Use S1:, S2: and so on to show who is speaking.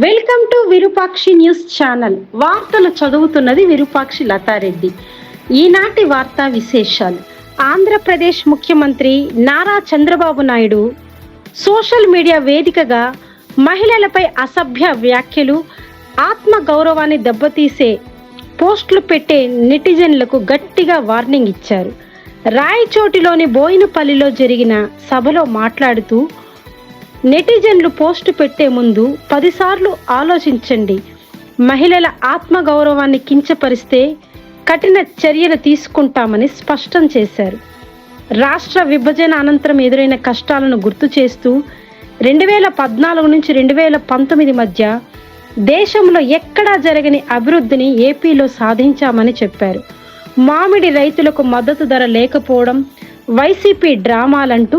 S1: Welcome to Virupakshi news channel. వార్తలు చదువుతున్నది విరూపాక్షి లతారెడ్డి. ఈనాటి వార్తా విశేషాలు. ఆంధ్రప్రదేశ్ ముఖ్యమంత్రి నారా చంద్రబాబు నాయుడు సోషల్ మీడియా వేదికగా మహిళలపై అసభ్య వ్యాఖ్యలు ఆత్మ గౌరవాన్ని దెబ్బతీసే పోస్టులు పెట్టే నెటిజన్లకు గట్టిగా వార్నింగ్ ఇచ్చారు. రాయచోటిలోని బోయినపల్లిలో జరిగిన సభలో మాట్లాడుతూ నెటిజన్లు పోస్టు పెట్టే ముందు పదిసార్లు ఆలోచించండి. మహిళల ఆత్మగౌరవాన్ని కించపరిస్తే కఠిన చర్యలు తీసుకుంటామని స్పష్టం చేశారు. రాష్ట్ర విభజన అనంతరం ఎదురైన కష్టాలను గుర్తు చేస్తూ రెండు వేల పద్నాలుగు నుంచి రెండు వేల పంతొమ్మిది మధ్య దేశంలో ఎక్కడా జరగని అభివృద్ధిని ఏపీలో సాధించామని చెప్పారు. మామిడి రైతులకు మద్దతు ధర లేకపోవడం వైసీపీ డ్రామాలంటూ